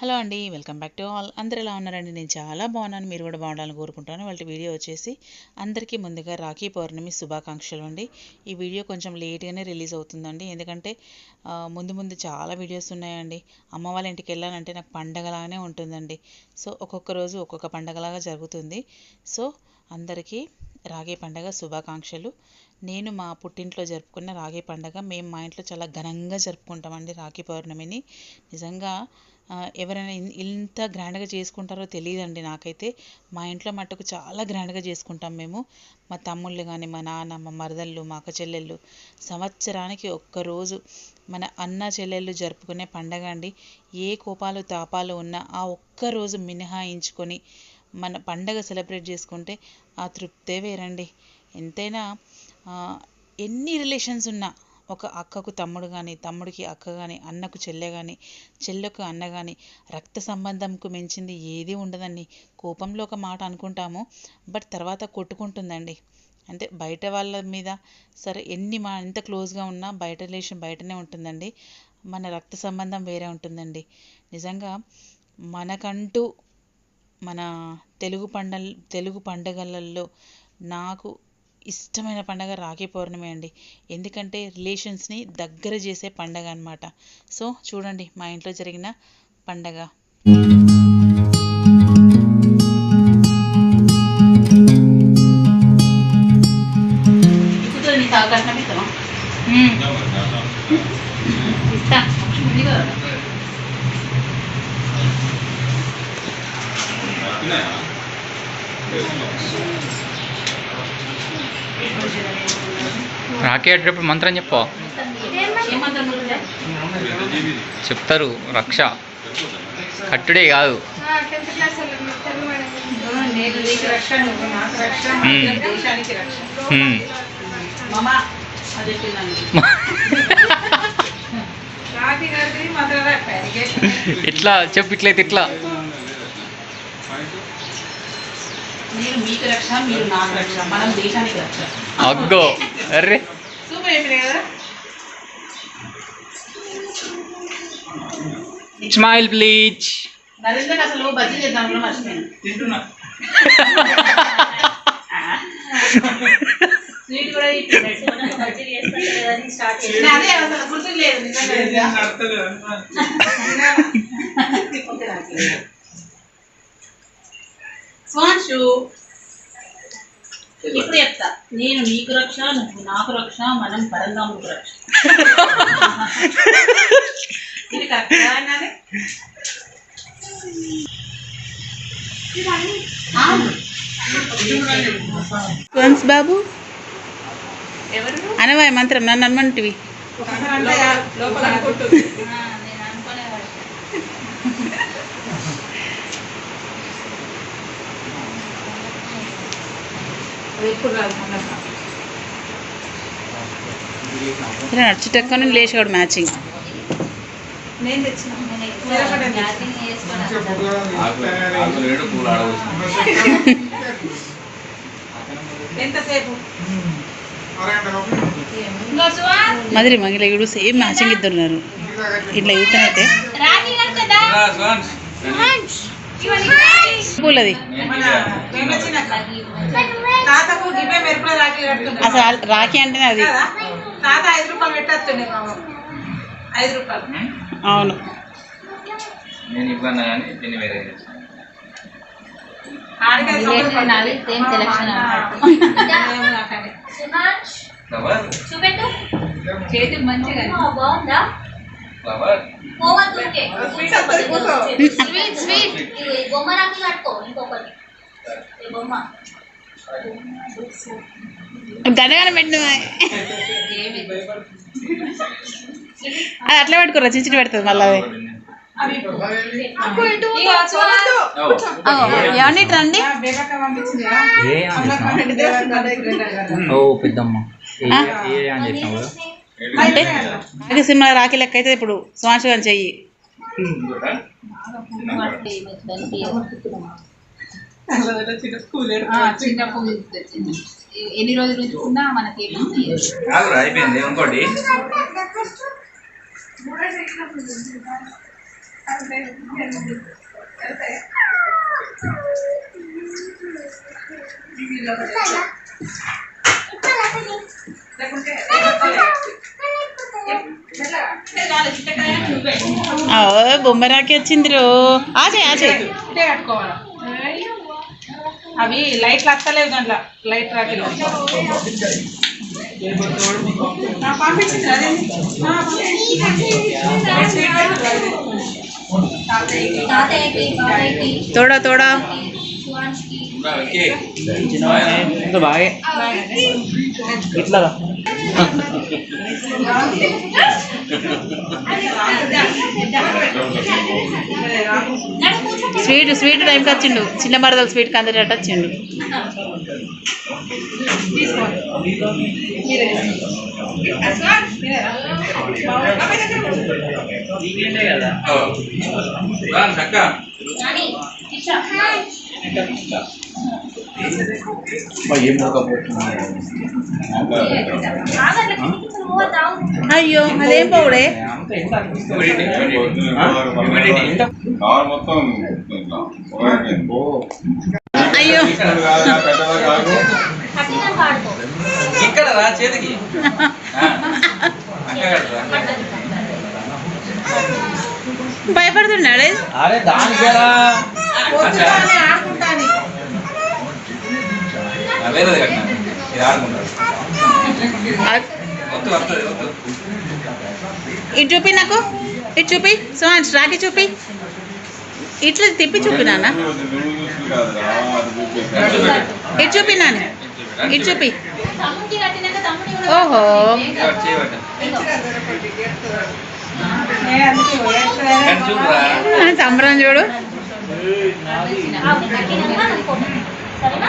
Hello అండి welcome back to all. అందరు ఎలా ఉన్నారండి? నేను చాలా బాగున్నాను. మీరు కూడా బాగుండాలని కోరుకుంటాను వాళ్ళ వీడియో వచ్చేసి అందరికీ ముందుగా రాఖీ పౌర్ణమి శుభాకాంక్షలు అండి. ఈ వీడియో కొంచెం లేట్గానే రిలీజ్ అవుతుందండి. ఎందుకంటే ముందు ముందు చాలా వీడియోస్ ఉన్నాయండి. అమ్మ వాళ్ళ ఇంటికి వెళ్ళాలంటే నాకు పండగలాగానే ఉంటుందండి. సో ఒక్కొక్క రోజు ఒక్కొక్క పండగలాగా జరుగుతుంది. సో అందరికీ రాఖీ పండగ శుభాకాంక్షలు. నేను మా పుట్టింట్లో జరుపుకున్న రాగి పండగ. మేము మా ఇంట్లో చాలా ఘనంగా జరుపుకుంటామండి రాఖీ పౌర్ణమిని. నిజంగా ఎవరైనా ఇంత గ్రాండ్గా చేసుకుంటారో తెలియదండి నాకైతే. మా ఇంట్లో మట్టుకు చాలా గ్రాండ్గా చేసుకుంటాం మేము. మా తమ్ముళ్ళు కానీ మా నాన్న మా మరదళ్ళు మా అక్క చెల్లెళ్ళు సంవత్సరానికి ఒక్కరోజు మన అన్న చెల్లెళ్ళు జరుపుకునే పండగ అండి. ఏ కోపాలు తాపాలు ఉన్నా ఆ ఒక్క రోజు మినహాయించుకొని మన పండగ సెలబ్రేట్ చేసుకుంటే ఆ తృప్తే వేరండి. ఎంతైనా ఎన్ని రిలేషన్స్ ఉన్నా ఒక అక్కకు తమ్ముడు కానీ తమ్ముడికి అక్క కానీ అన్నకు చెల్లె కానీ చెల్లెకు అన్న కానీ రక్త సంబంధంకు మించింది ఏది ఉండదండి. కోపంలో ఒక మాట అనుకుంటాము బట్ తర్వాత కొట్టుకుంటుందండి. అంటే బయట వాళ్ళ మీద సరే ఎన్ని మా ఎంత క్లోజ్గా ఉన్నా బయట రిలేషన్ బయటనే ఉంటుందండి. మన రక్త సంబంధం వేరే ఉంటుందండి. నిజంగా మనకంటూ మన తెలుగు పండ తెలుగు పండగలలో నాకు ఇష్టమైన పండగ రాఖీ పౌర్ణమి అండి. ఎందుకంటే రిలేషన్స్ని దగ్గర చేసే పండగ అన్నమాట. సో చూడండి మా ఇంట్లో జరిగిన పండగ. ఇస్తా. రాఖీ ఆడేటప్పుడు మంత్రం చెప్పు? చెప్తారు రక్ష. కట్టుడే కాదు. ఇట్లా చెప్పు ఇట్లయితే ఇట్లా. నేను మీకు రక్ష మీరు నాకు రక్ష. మనం దేశానికి రక్ష. అగ్గో. అర్రే. సూపర్ అయిపోయింది కదా? స్మైల్ ప్లీజ్ అసలు బజ్జీ చేద్దాం కూడా మర్చిపోయాను. తింటున్నా. స్వీట్ కూడా ఇప్పించాడు. అదే అసలు గుర్తుకు లేదు నిజంగా ఓకే, రాట్లేదు. స్వాంశు ఇప్పుడు చెప్తా. నేను నీకు రక్ష నువ్వు నాకు రక్ష మనం పరంధాములకు రక్ష. ఇది? కొన్స్ బాబు. అనవాయి మంత్రం నన్ను అనమంటివి. ఇలా నడిచేటక్కని లేచాడు మ్యాచింగ్. ఎంతసేపు? మదిరి మగిలి ఇప్పుడు సేమ్ మ్యాచింగ్ ఇద్దరు ఉన్నారు. ఇట్లా యూతనైతే పూలది. తాతకు గివే మెరుపుల రాఖీ కడుతుంటాడు అసలు ఆ రాఖీ అంటేనే అది. తాత ఐదు రూపాయలు పెట్టేస్తుండే పాపం ఐదు రూపాయలు. అవును. నేను ఇవ్వను కానీ దీన్ని వేరే చేస్తాను. ఆడికే నాది సేమ్ సెలక్షన్ ఫ్లవర్? చూపెట్టు. చేతి మంచిగా బాగుందా? ఫ్లవర్? పోవద్దు ఊరికే. స్వీట్ వస్తుంది కూర్చో. Sweet sweet. ఇదిగో ఈ బొమ్మ రాకి కట్టుకో ఇంకొకటి. ఈ బొమ్మ. గడగానే పెట్టిన అది అట్లా పెట్టుకోరా చిచ్చి పెడుతుంది మళ్ళీ అది. రండి. ఓ పెద్దమ్మ. అంటే సినిమా రాఖీ లెక్క అయితే ఇప్పుడు సంవత్సరం చెయ్యి. చిన్న చిన్న ఎన్ని రోజులు ఉంచుకున్నా మనకి అయిపోయింది ఇంకోటి. ఓ బొమ్మరాకి వచ్చింది రో ఆచే ఆచే కట్టుకోవాలి? అవి లైట్లు వస్తలేవు దాంట్లో లైట్ రాకిలు పంపించింది అదే తాతయ్యకి బాబాయ్కి తోడా తోడా నడు కూర్చో స్వీట్ స్వీట్ టైంకి వచ్చిండు. చిన్న మరదలు స్వీట్ కందటట్టు వచ్చిండు. చక్క అయ్యో అదేం పౌడే. అయ్యో. ఇక్కడ రా చేతికి. భయపడుతున్నాడే? అరే దానికి ఎలా పొద్దుగానే ఆడుకుంటాను ఆ, వేరేది కట్టినా. ఇది వద్దు వస్తుంది వద్దు. ఇటు చూపి నాకు. ఇటు చూపి. సుహాన్స్ రాకి చూపి. ఇట్లా తిప్పి చూపి నాన్న. నువ్వు చూసి కాదురా, అది చూపి. ఇటు చూపి నాన్న. ఇటు చూపి. ఓహో. సంబరం చూడు ఆవిడ కట్టినాక నాకు ఫోటో సరేనా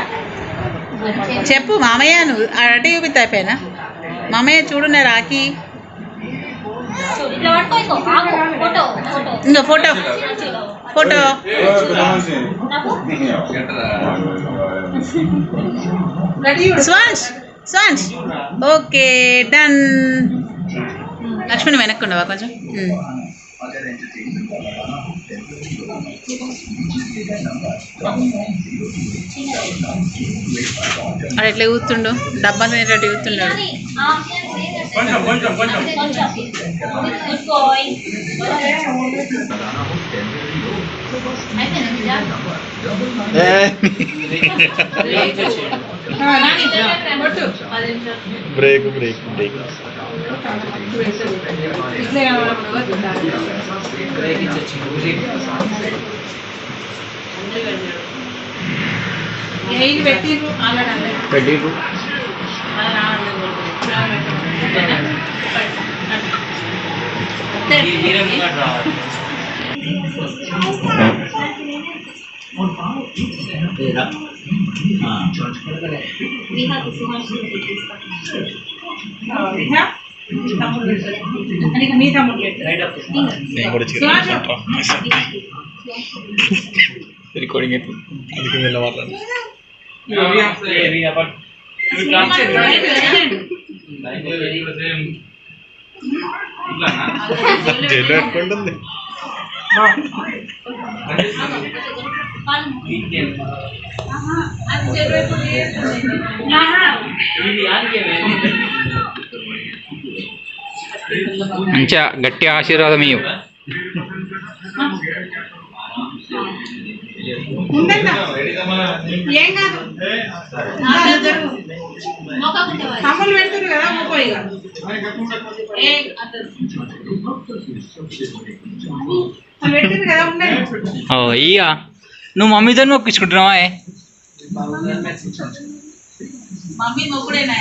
చెప్పు మామయ్య నువ్వు అటు చూపిస్తా అయిపోయినా? మామయ్య చూడున్నా రాఖీ. రాకి ఇంకో ఫోటో. ఫోటో. ఇంకో photo swans swans okay done. Lakshman వెనక్కుండవా కొంచెం? అక్కడ ఎట్లా కూతుండు డబ్బా తినేటట్టు కూతున్నాడు Nani break break break. Already పెట్టిరు విహాకి సుహాస్ ఇంకా తమ్ముడు పెట్టు. నీకు మీ తమ్ముడు పెట్టు. నేను కూడా రికార్డింగ్ అయితే అందుకే వెళ్ళ మాట్లాడు జైలు పెట్టుకుంటుంది మంచిగా గట్టి ఆశీర్వాదం ఇవ్వు ఉండండి. ఏం కాదు తమ్ముళ్ళు పెడుతురు కదా ముప్పై ఇక. ఏ, అద్దరు. వాళ్ళు పెడుతురు కదా ఉండండి ఓ ఇయ్య నువ్వు మమ్మీతో మొక్కించుకుంటున్నావా ఏ? మమ్మీ మొక్కుడేనా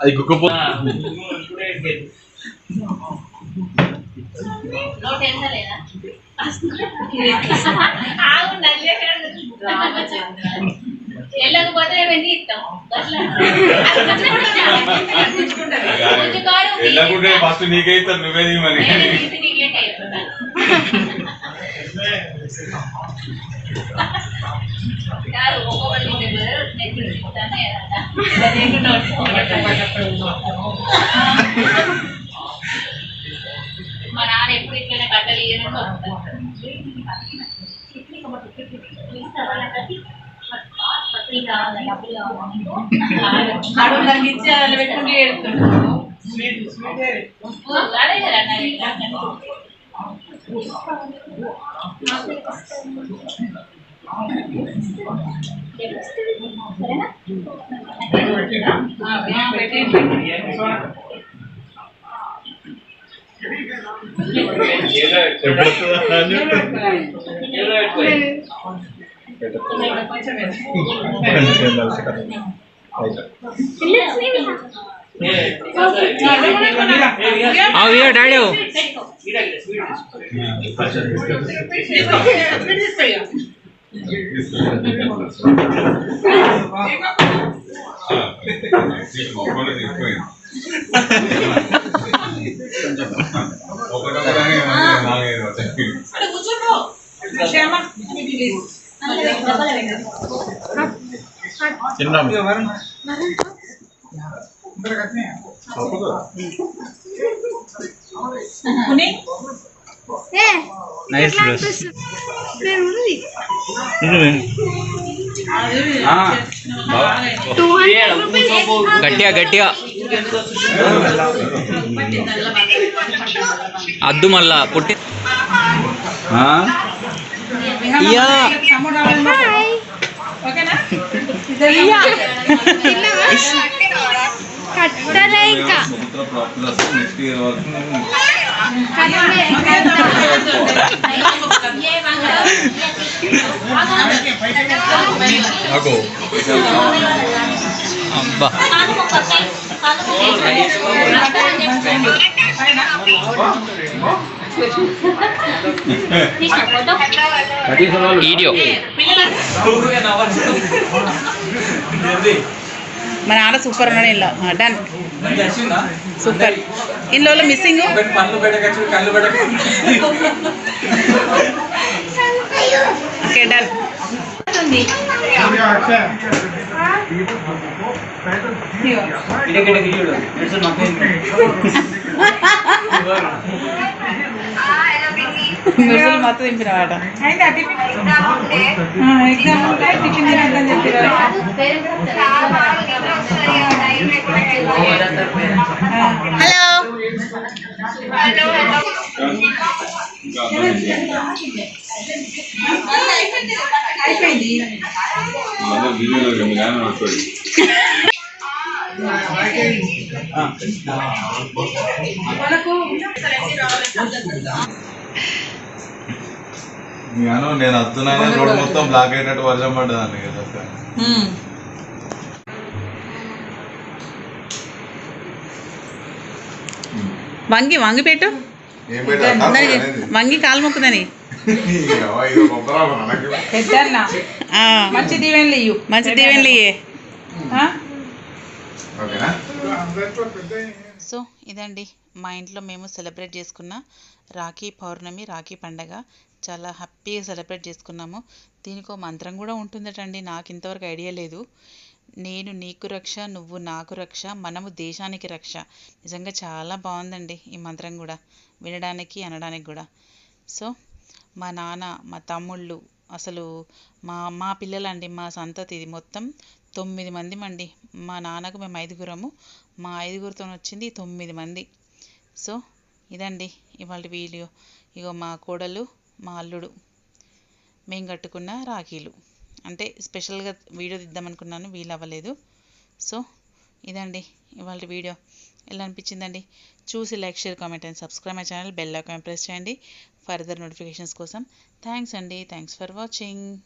అది కుక్కపో నోట్ ఎంత లేదా వెళ్ళకపోతే వెళ్ళి ఇస్తాం వెళ్ళకుంటే ఫస్ట్ నీకే ఇస్తారు నువ్వే మరి ఒక్కొక్కటి கடவுள் தங்கிச்சு அதுல வெட்டுமே எடுத்துக்கணும் சரேனா డాడీ మొక్కలు తీసుకుపోయింది చిన్న నైస్ డ్రెస్ గట్టిగా గట్టిగా. అద్దు మళ్ళా పుట్టి అబ్బా. వీడియో. మన ఆడ సూపర్ ఉన్నాడు ఇంట్లో. డన్ సూపర్ ఇంట్లో మిస్సింగ్ ఓకే డన్ మిర్సులు మొత్తం దింపినవాట ఎగ్జామ్ ఉంటే టిఫిన్ తినద్దని చెప్పారు హలో అయిపోయింది అన్న నేను వస్తున్నానే రోడ్ మొత్తం బ్లాక్ అయ్యేటట్టు వర్షం పడ్డదండి కదా సార్. వంగి వంగి పెట్టు. వంగి కాలు మొక్కుదని మంచి దీవెనలు ఇయ్యు. మంచి దీవెనలు ఇయ్యే. ఆ? ఓకేనా? సో ఇదండి. మా ఇంట్లో మేము సెలబ్రేట్ చేసుకున్న రాఖీ పౌర్ణమి రాఖీ పండగ. చాలా హ్యాపీగా సెలబ్రేట్ చేసుకున్నాము. దీనికి మంత్రం కూడా ఉంటుందటండి. నాకు ఇంతవరకు ఐడియా లేదు. నేను నీకు రక్ష నువ్వు నాకు రక్ష మనము దేశానికి రక్ష. నిజంగా చాలా బాగుందండి ఈ మంత్రం కూడా. వినడానికి అనడానికి కూడా. సో మా నాన్న మా తమ్ముళ్ళు అసలు మా మా పిల్లలండి మా సంతతి ఇది మొత్తం తొమ్మిది మంది మండి. మా నాన్నకు మేము ఐదుగురము. మా ఐదుగురితో వచ్చింది తొమ్మిది మంది. సో ఇదండి ఇవాళ వీడియో. ఇగో మా కోడలు మా అల్లుడు. మేము కట్టుకున్న రాఖీలు. అంటే స్పెషల్గా వీడియో తీద్దామనుకున్నాను వీలు అవ్వలేదు సో ఇదండి ఇవాళ వీడియో. ఎలా అనిపించిందండి? చూసి like share comment and subscribe my channel bell icon press చేయండి. ఫర్దర్ నోటిఫికేషన్స్ కోసం థ్యాంక్స్ అండి. Thanks for watching.